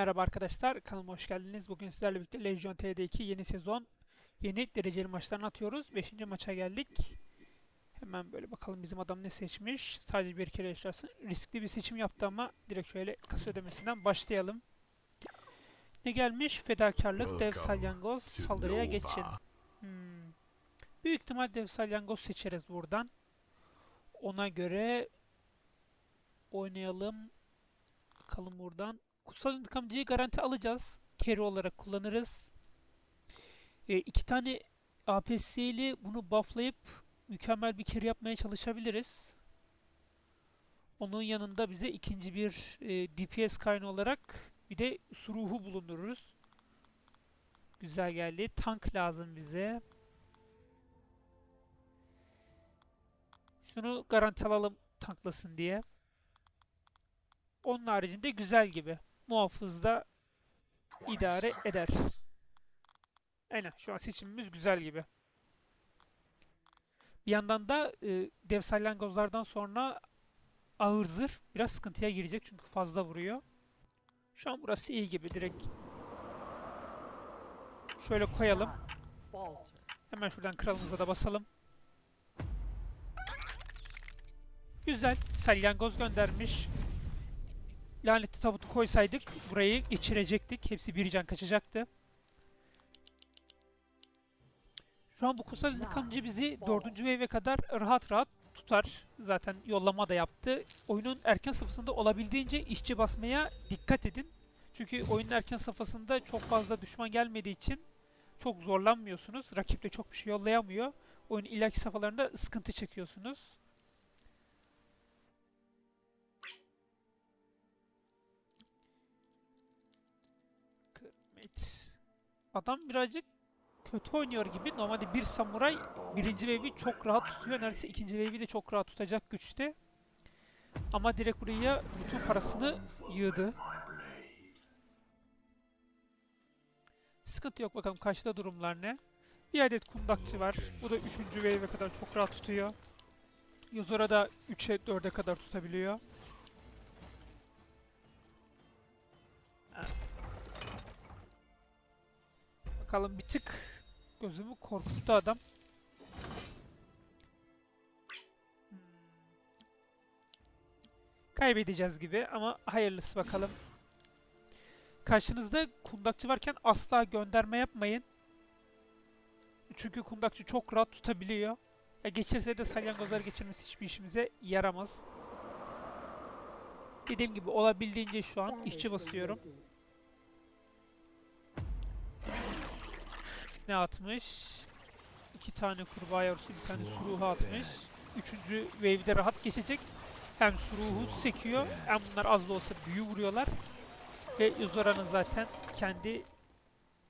Merhaba arkadaşlar, kanalıma hoş geldiniz. Bugün sizlerle birlikte Legion TD2 yeni sezon, yeni dereceli maçlarını atıyoruz. 5. maça geldik. Hemen böyle bakalım bizim adam ne seçmiş. Sadece bir kere yaşarsın. Riskli bir seçim yaptı ama direkt şöyle kasa ödemesinden başlayalım. Ne gelmiş? Fedakarlık, dev salyangoz, saldırıya geçin. Hmm. Büyük ihtimal dev salyangoz seçeriz buradan. Ona göre oynayalım. Bakalım buradan. Kutsal intikamcıyı garanti alacağız. Carry olarak kullanırız. E, iki tane APS'li bunu bufflayıp mükemmel bir carry yapmaya çalışabiliriz. Onun yanında bize ikinci bir e, DPS kaynağı olarak bir de suruhu bulundururuz. Güzel geldi. Tank lazım bize. Şunu garanti alalım tanklasın diye. Onun haricinde güzel gibi. Muhafızda idare eder. Aynen şu an seçimimiz güzel gibi. Bir yandan da e, dev salyangozlardan sonra ağır zırh biraz sıkıntıya girecek çünkü fazla vuruyor. Şu an burası iyi gibi direkt. Şöyle koyalım. Hemen şuradan kralımıza da basalım. Güzel. Salyangoz göndermiş. Tabutu koysaydık burayı geçirecektik. Hepsi bir can kaçacaktı. Şu an bu kutsal intikamcı bizi 4. wave'e kadar rahat rahat tutar. Zaten yollama da yaptı. Oyunun erken safhasında olabildiğince işçi basmaya dikkat edin. Çünkü oyunun erken safhasında çok fazla düşman gelmediği için çok zorlanmıyorsunuz. Rakip de çok bir şey yollayamıyor. Oyunun ileriki safhalarında sıkıntı çekiyorsunuz. Adam birazcık kötü oynuyor gibi. Normalde bir samuray birinci wave'i çok rahat tutuyor. Neredeyse ikinci wave'i de çok rahat tutacak güçte. Ama direkt buraya bütün parasını yığdı. Sıkıntı yok bakalım karşıda durumlar ne. Bir adet kundakçı var. Bu da 3. wave'e kadar çok rahat tutuyor. Yozora da 3'e 4'e kadar tutabiliyor. Bakalım bir tık gözümü korkuttu adam. Hmm. Kaybedeceğiz gibi ama hayırlısı bakalım. Karşınızda kundakçı varken asla gönderme yapmayın. Çünkü kundakçı çok rahat tutabiliyor. Ya geçirse de salyangozlar geçirmesi hiçbir işimize yaramaz. Dediğim gibi olabildiğince şu an işçi basıyorum. Ne atmış? İki tane kurbağa yavrusu, bir tane suruhu atmış. Üçüncü wave'de rahat geçecek. Hem suruhu sekiyor, hem bunlar az da olsa büyü vuruyorlar. Ve Yuzora'nın zaten kendi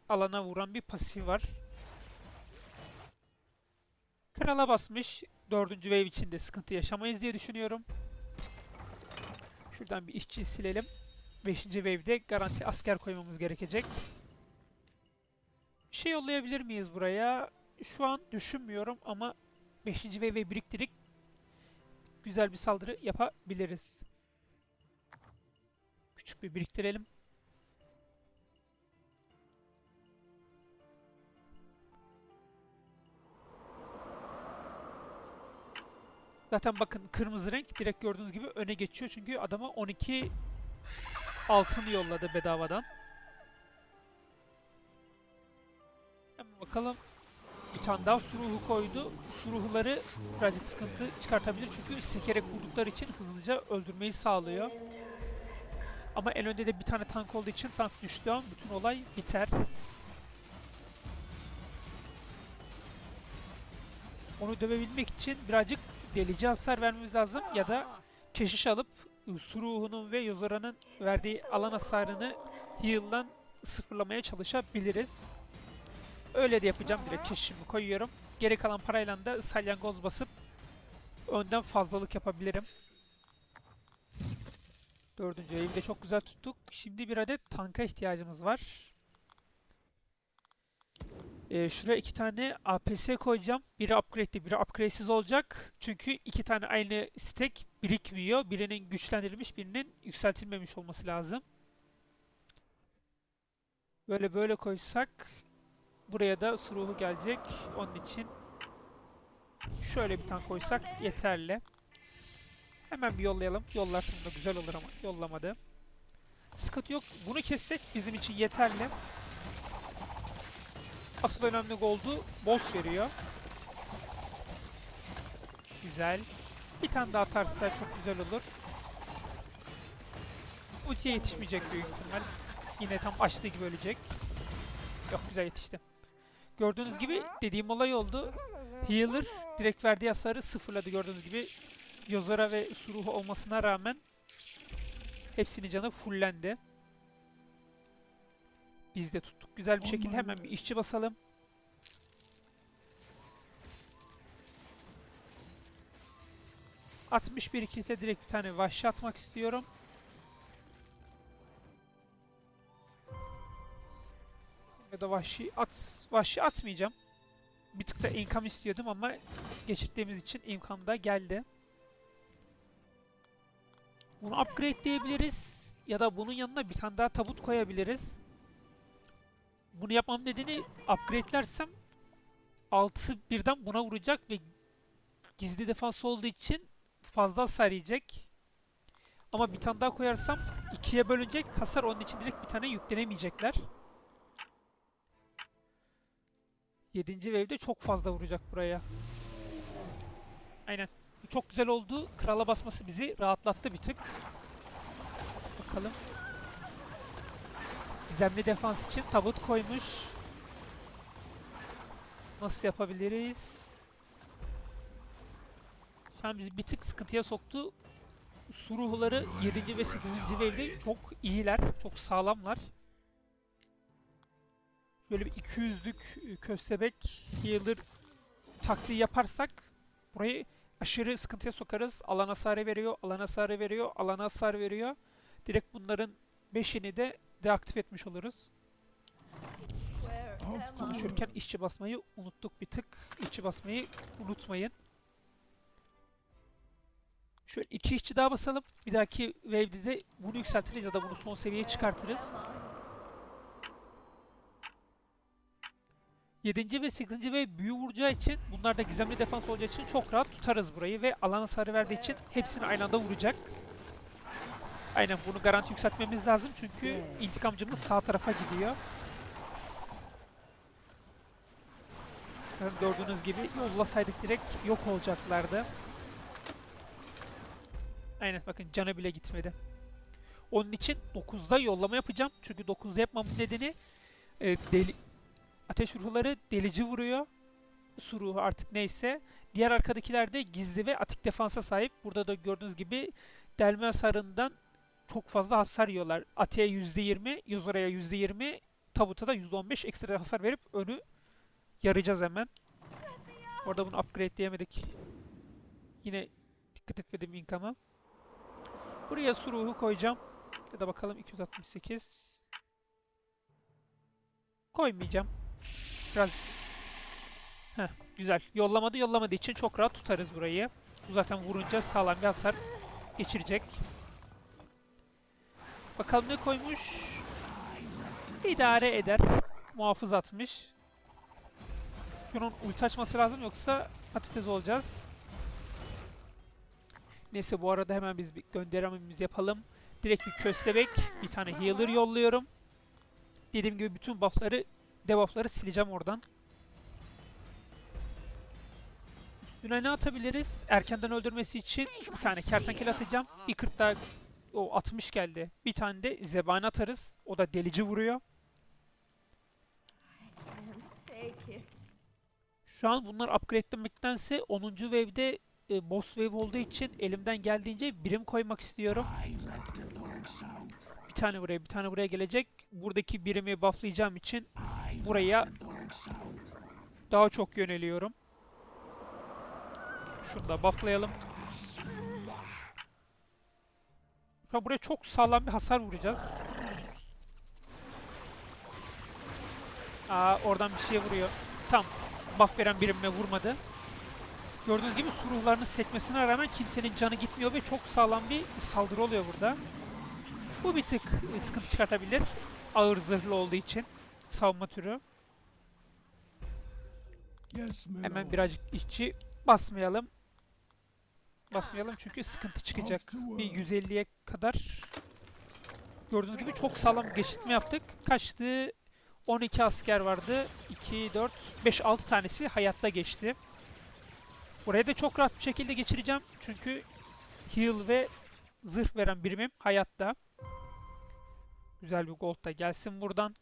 alana vuran bir pasifi var. Krala basmış. Dördüncü wave içinde sıkıntı yaşamayız diye düşünüyorum. Şuradan bir işçi silelim. Beşinci wave'de garanti asker koymamız gerekecek. Şey yollayabilir miyiz buraya? Şu an düşünmüyorum ama 5. wave'e biriktirip güzel bir saldırı yapabiliriz. Küçük bir biriktirelim. Zaten bakın kırmızı renk direkt gördüğünüz gibi öne geçiyor. Çünkü adama 12 altını yolladı bedavadan. Bakalım. Bir tane daha suruhu koydu. Suruhları birazcık sıkıntı çıkartabilir çünkü sekerek vurdukları için hızlıca öldürmeyi sağlıyor. Ama en önde de bir tane tank olduğu için tank düştüğü an bütün olay biter. Onu dövebilmek için birazcık delici hasar vermemiz lazım ya da keşiş alıp Suruhu'nun ve Yozora'nın verdiği alan hasarını heal'dan sıfırlamaya çalışabiliriz. Öyle de yapacağım. Direkt keşişimi koyuyorum. Geri kalan parayla da salyangoz basıp önden fazlalık yapabilirim. Dördüncü evi de çok güzel tuttuk. Şimdi bir adet tanka ihtiyacımız var. Ee, şuraya iki tane APS koyacağım. Biri upgrade'li, biri upgrade'siz olacak. Çünkü iki tane aynı stack birikmiyor. Birinin güçlendirilmiş, birinin yükseltilmemiş olması lazım. Böyle böyle koysak buraya da suruhu gelecek. Onun için şöyle bir tane koysak yeterli. Hemen bir yollayalım. Yollarsın da güzel olur ama yollamadı. Sıkıntı yok. Bunu kessek bizim için yeterli. Asıl önemli goldu boss veriyor. Güzel. Bir tane daha atarsa çok güzel olur. Ultiye yetişmeyecek büyük ihtimal. Yine tam açtığı gibi ölecek. Yok güzel yetişti. Gördüğünüz gibi dediğim olay oldu. Healer direkt verdiği hasarı sıfırladı gördüğünüz gibi. Yozora ve Suruhu olmasına rağmen hepsinin canı fullendi. Biz de tuttuk. Güzel bir şekilde hemen bir işçi basalım. Bir ise direkt bir tane vahşi atmak istiyorum. Da vahşi at vahşi atmayacağım. Bir tık da income istiyordum ama geçirdiğimiz için income da geldi. Bunu upgrade diyebiliriz ya da bunun yanına bir tane daha tabut koyabiliriz. Bunu yapmam nedeni upgrade'lersem 6 birden buna vuracak ve gizli defans olduğu için fazla hasar yiyecek. Ama bir tane daha koyarsam ikiye bölünecek hasar onun için direkt bir tane yüklenemeyecekler. 7. wave'de çok fazla vuracak buraya. Aynen. Bu çok güzel oldu. Krala basması bizi rahatlattı bir tık. Bakalım. Gizemli defans için tabut koymuş. Nasıl yapabiliriz? Şu an bizi bir tık sıkıntıya soktu. Suruhları 7. ve 8. wave'de çok iyiler. Çok sağlamlar. Şöyle bir 200'lük e, köstebek healer taktiği yaparsak burayı aşırı sıkıntıya sokarız. Alan hasarı veriyor, alan hasarı veriyor, alan hasar veriyor. Direkt bunların 5'ini de deaktif etmiş oluruz. Konuşurken işçi basmayı unuttuk bir tık. İşçi basmayı unutmayın. Şöyle iki işçi daha basalım. Bir dahaki wave'de de bunu yükseltiriz ya da bunu son seviyeye çıkartırız. 7. ve 8. ve büyü vuracağı için bunlar da gizemli defans olacağı için çok rahat tutarız burayı ve alan hasarı verdiği için hepsini aynı anda vuracak. Aynen bunu garanti yükseltmemiz lazım çünkü intikamcımız sağ tarafa gidiyor. Gördüğünüz gibi yollasaydık direkt yok olacaklardı. Aynen bakın canı bile gitmedi. Onun için 9'da yollama yapacağım. Çünkü 9'da yapmamın nedeni e, deli, ateş ruhları delici vuruyor. Su ruhu artık neyse. Diğer arkadakiler de gizli ve atik defansa sahip. Burada da gördüğünüz gibi delme hasarından çok fazla hasar yiyorlar. Atiye %20, Yozora'ya %20, Tabut'a da %15 ekstra hasar verip önü yarayacağız hemen. Orada bunu upgrade diyemedik. Yine dikkat etmedim income'a. Buraya su ruhu koyacağım. Ya da bakalım 268. Koymayacağım. Biraz Heh, güzel. Yollamadı. Yollamadığı için çok rahat tutarız burayı. Bu zaten vurunca sağlam bir hasar geçirecek. Bakalım ne koymuş. İdare eder. Muhafız atmış. Bunun ulti açması lazım yoksa patates olacağız. Neyse bu arada hemen biz bir gönderimimizi yapalım. Direkt bir köstebek, bir tane healer yolluyorum. Dediğim gibi bütün buffları, debuffları sileceğim oradan. Üstüne ne atabiliriz? Erkenden öldürmesi için bir tane kertenkele atacağım. Bir 40 daha o 60 geldi. Bir tane de zebani atarız. O da delici vuruyor. Şu an bunları upgradelemektense 10. wave'de e, boss wave olduğu için elimden geldiğince birim koymak istiyorum. Bir tane buraya, bir tane buraya gelecek. Buradaki birimi bufflayacağım için buraya daha çok yöneliyorum. Şunu da bufflayalım. Şu an buraya çok sağlam bir hasar vuracağız. Aa oradan bir şey vuruyor. Tam buff veren birimine vurmadı. Gördüğünüz gibi su ruhlarının sekmesine rağmen kimsenin canı gitmiyor ve çok sağlam bir saldırı oluyor burada. Bu bir tık e, sıkıntı çıkartabilir. Ağır zırhlı olduğu için. Savunma türü. Hemen birazcık işçi basmayalım. Basmayalım çünkü sıkıntı çıkacak. Bir work. 150'ye kadar gördüğünüz gibi çok sağlam geçitme yaptık. Kaçtı? 12 asker vardı. 2, 4, 5, 6 tanesi hayatta geçti. Buraya da çok rahat bir şekilde geçireceğim. Çünkü heal ve zırh veren birimim hayatta. Güzel bir gold da gelsin buradan.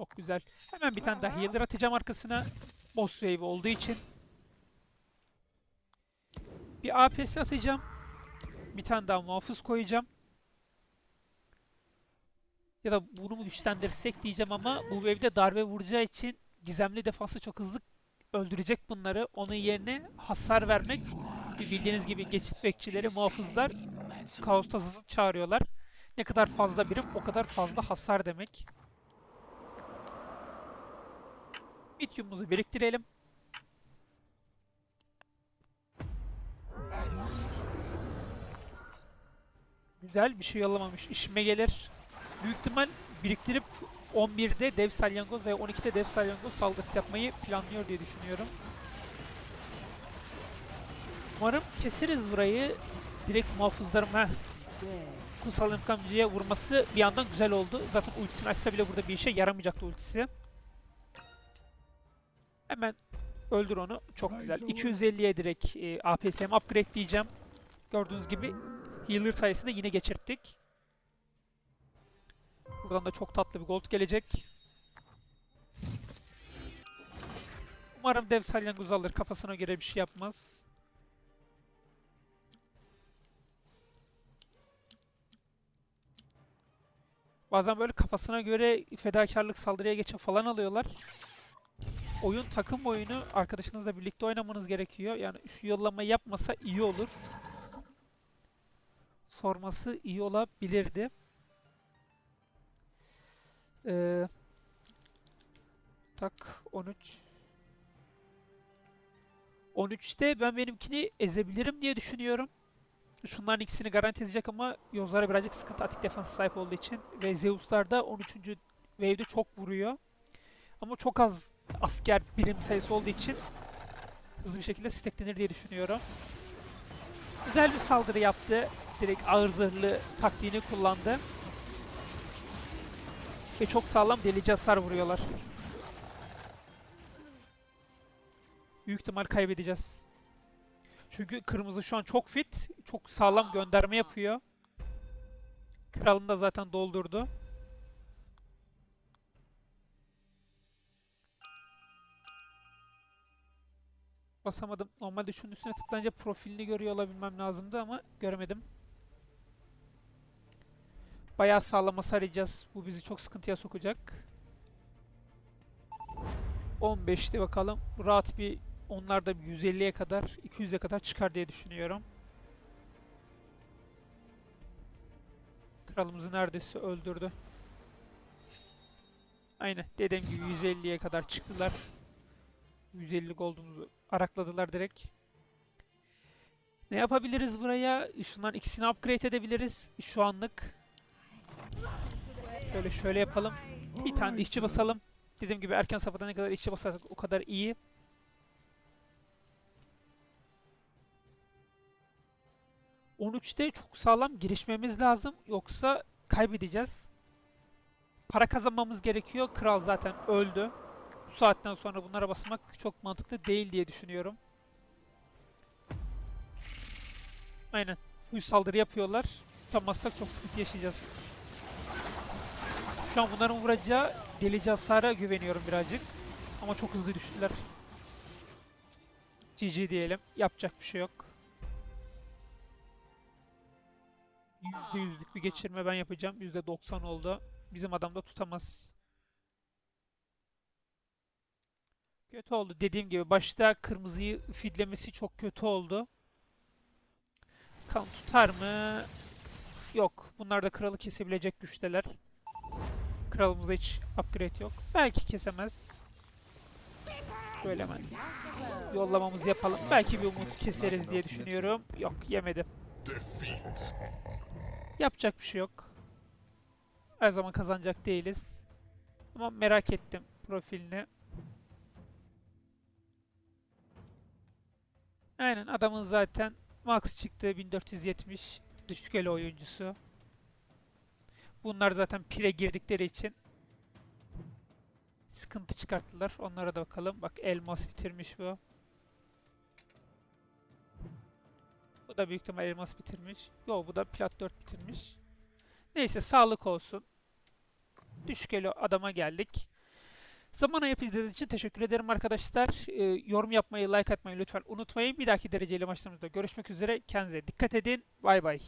Çok güzel. Hemen bir tane daha healer atacağım arkasına. Boss wave olduğu için. Bir APS atacağım. Bir tane daha muhafız koyacağım. Ya da bunu mu güçlendirsek diyeceğim ama bu wave'de darbe vuracağı için gizemli defansı çok hızlı öldürecek bunları. Onun yerine hasar vermek bildiğiniz gibi geçit bekçileri, muhafızlar kaos tasası çağırıyorlar. Ne kadar fazla birim o kadar fazla hasar demek. Mityumumuzu biriktirelim. Güzel bir şey yollamamış. İşime gelir. Büyük ihtimal biriktirip 11'de dev salyangoz ve 12'de dev salyangoz saldırısı yapmayı planlıyor diye düşünüyorum. Umarım keseriz burayı. Direkt muhafızlarım ha. Kutsal intikamcıya vurması bir yandan güzel oldu. Zaten ultisini açsa bile burada bir işe yaramayacaktı ultisi. Hemen öldür onu. Çok güzel. 250'ye direkt e, APSM upgrade diyeceğim. Gördüğünüz gibi healer sayesinde yine geçirttik. Buradan da çok tatlı bir gold gelecek. Umarım dev salyangoz alır. Kafasına göre bir şey yapmaz. Bazen böyle kafasına göre fedakarlık saldırıya geçe falan alıyorlar. Oyun takım oyunu arkadaşınızla birlikte oynamanız gerekiyor. Yani şu yollamayı yapmasa iyi olur. Sorması iyi olabilirdi. Ee, tak 13. 13'te ben benimkini ezebilirim diye düşünüyorum. Şunların ikisini garanti edecek ama Yozlara birazcık sıkıntı atik defansa sahip olduğu için. Ve Zeus'lar da 13. wave'de çok vuruyor. Ama çok az asker birim sayısı olduğu için hızlı bir şekilde steklenir diye düşünüyorum. Güzel bir saldırı yaptı. Direkt ağır zırhlı taktiğini kullandı. Ve çok sağlam delici hasar vuruyorlar. Büyük ihtimal kaybedeceğiz. Çünkü kırmızı şu an çok fit. Çok sağlam gönderme yapıyor. Kralını da zaten doldurdu. Basamadım. Normalde şunun üstüne tıklayınca profilini görüyor olabilmem lazımdı ama göremedim. Bayağı sağlam hasar arayacağız. Bu bizi çok sıkıntıya sokacak. 15'te bakalım. Rahat bir onlar da 150'ye kadar, 200'e kadar çıkar diye düşünüyorum. Kralımızı neredeyse öldürdü. Aynen dediğim gibi 150'ye kadar çıktılar. 150 gold'umuzu arakladılar direkt. Ne yapabiliriz buraya? Şundan ikisini upgrade edebiliriz şu anlık. Şöyle şöyle yapalım. Bir tane de işçi basalım. Dediğim gibi erken safhada ne kadar işçi basarsak o kadar iyi. ...13'te çok sağlam girişmemiz lazım. Yoksa kaybedeceğiz. Para kazanmamız gerekiyor. Kral zaten öldü. Bu saatten sonra bunlara basmak çok mantıklı değil diye düşünüyorum. Aynen. Full saldırı yapıyorlar. Tutamazsak çok sıkıntı yaşayacağız. Şu an bunların vuracağı delici hasara güveniyorum birazcık. Ama çok hızlı düştüler. GG diyelim. Yapacak bir şey yok. %100'lük bir geçirme ben yapacağım. %90 oldu. Bizim adam da tutamaz. Kötü oldu. Dediğim gibi başta kırmızıyı fidlemesi çok kötü oldu. Kan tutar mı? Yok. Bunlar da kralı kesebilecek güçteler. Kralımızda hiç upgrade yok. Belki kesemez. Böyle hemen yollamamızı yapalım. Belki bir umut keseriz diye düşünüyorum. Yok yemedi. Yapacak bir şey yok. Her zaman kazanacak değiliz. Ama merak ettim profilini. Aynen adamın zaten max çıktı 1470 düşük elo oyuncusu. Bunlar zaten pire girdikleri için sıkıntı çıkarttılar. Onlara da bakalım. Bak elmas bitirmiş bu. Bu da büyük ihtimal elmas bitirmiş. Yo bu da plat 4 bitirmiş. Neyse sağlık olsun. Düşük elo adama geldik. Zaman ayıp izlediğiniz için teşekkür ederim arkadaşlar. Ee, yorum yapmayı, like atmayı lütfen unutmayın. Bir dahaki dereceli maçlarımızda görüşmek üzere. Kendinize dikkat edin. Bay bay.